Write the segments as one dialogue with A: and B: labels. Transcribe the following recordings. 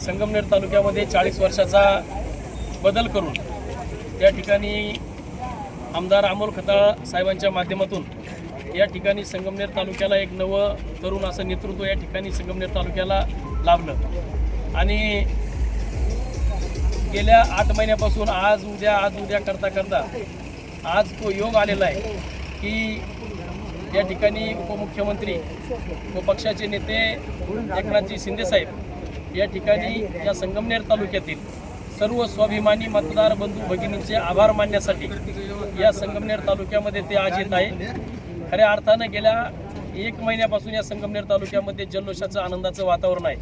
A: संगमनेर तालुक्यामध्ये चाळीस वर्षाचा बदल करून त्या ठिकाणी आमदार अमोल खताळ साहेबांच्या माध्यमातून या ठिकाणी संगमनेर तालुक्याला एक नवं तरुण असं नेतृत्व या ठिकाणी संगमनेर तालुक्याला लाभलं. आणि गेल्या आठ महिन्यापासून आज उद्या आज उद्या करता करता आज तो योग आलेला आहे की या ठिकाणी उपमुख्यमंत्री व पक्षाचे नेते एकनाथजी शिंदेसाहेब या ठिकाणी या संगमनेर तालुक्यातील सर्व स्वाभिमानी मतदार बंधू भगिनींचे आभार मानण्यासाठी या संगमनेर तालुक्यामध्ये ते आज येत आहे. खऱ्या अर्थानं गेल्या एक महिन्यापासून या संगमनेर तालुक्यामध्ये जल्लोषाचं आनंदाचं वातावरण आहे.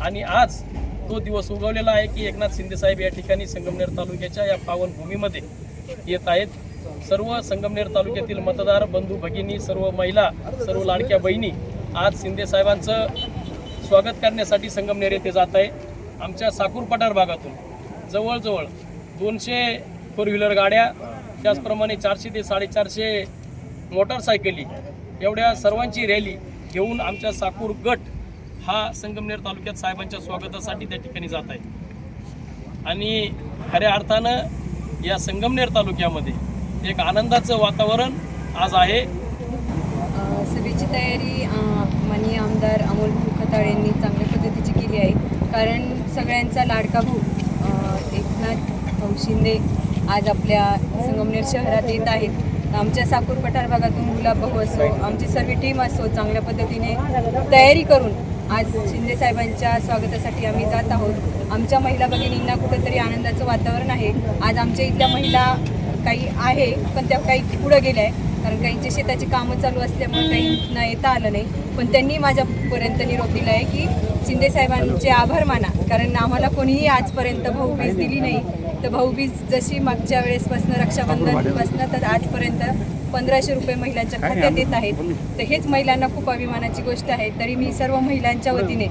A: आणि आज तो दिवस उगवलेला आहे की एकनाथ शिंदेसाहेब या ठिकाणी संगमनेर तालुक्याच्या या पावनभूमीमध्ये येत आहेत. सर्व संगमनेर तालुक्यातील मतदार बंधू भगिनी सर्व महिला सर्व लाडक्या बहिणी आज शिंदेसाहेबांचं स्वागत करण्यासाठी संगमनेर येथे जात आहे. आमच्या साकूर पठार भागातून जवळजवळ दोनशे फोर व्हीलर गाड्या त्याचप्रमाणे चारशे ते साडेचारशे मोटारसायकली एवढ्या सर्वांची रॅली घेऊन आमच्या साकूर गट हा संगमनेर तालुक्यात साहेबांच्या स्वागतासाठी त्या ठिकाणी जात आहे. आणि खऱ्या अर्थानं या संगमनेर तालुक्यामध्ये एक आनंदाचं वातावरण आज आहे.
B: सभेची तयारी माननीय आमदार अमोल खताळ यांनी चांगल्या पद्धतीची केली आहे. कारण सगळ्यांचा लाडका भाऊ एकनाथ भाऊ शिंदे आज आपल्या संगमनेर शहरात येत आहेत. आमच्या साकूर पठार भागातून गुलाब भाऊ असो आमची सर्व टीम असो चांगल्या पद्धतीने तयारी करून आज शिंदे साहेबांच्या स्वागतासाठी आम्ही जात आहोत. आमच्या महिला भगिनींना कुठंतरी आनंदाचं वातावरण आहे. आज आमच्या इथल्या महिला काही आहे पण त्या काही पुढं गेल्या आहे कारण काहींच्या शेताची कामं चालू असल्यामुळे काहींना येता आलं नाही. पण त्यांनी माझ्यापर्यंत निरोप दिला आहे की शिंदे साहेबांचे आभार माना. कारण आम्हाला कोणीही आजपर्यंत भाऊबीज दिली नाही. तर भाऊबीज जशी मागच्या वेळेसपासून रक्षाबंधनपासून तर आजपर्यंत पंधराशे रुपये महिलांच्या खात्यात येत आहेत. तर हेच महिलांना खूप अभिमानाची गोष्ट आहे. तरी मी सर्व महिलांच्या वतीने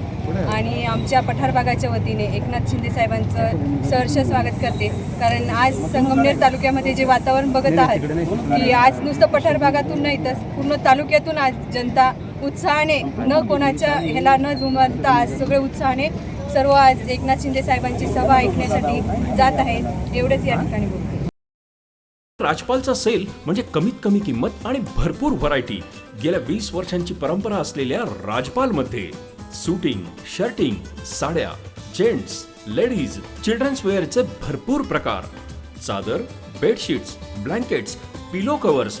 B: आणि आमच्या पठार भागाच्या वतीने एकनाथ शिंदे साहेबांचं सहर्ष स्वागत करते. कारण आज संगमनेर तालुक्यामध्ये जे वातावरण बघत आहात की आज नुसतं पठार भागातून नाही तर पूर्ण तालुक्यातून आज जनता उत्साहाने न कोणाच्या ह्याला न जुमवता आज सगळे उत्साहाने सर्व आज एकनाथ शिंदे साहेबांची सभा ऐकण्यासाठी जात आहेत. एवढंच या ठिकाणी बोलते.
C: राजपालचा सेल म्हणजे कमीत कमी किंमत आणि भरपूर व्हरायटी गेल्या वीस वर्षांची परंपरा असलेल्या राजपालमध्ये सुटिंग शर्टिंग साड्या जेंट्स लेडीज चिल्ड्रन्स वेअरचे भरपूर प्रकार. चादर बेडशीट्स ब्लँकेट्स पिलो कव्हर्स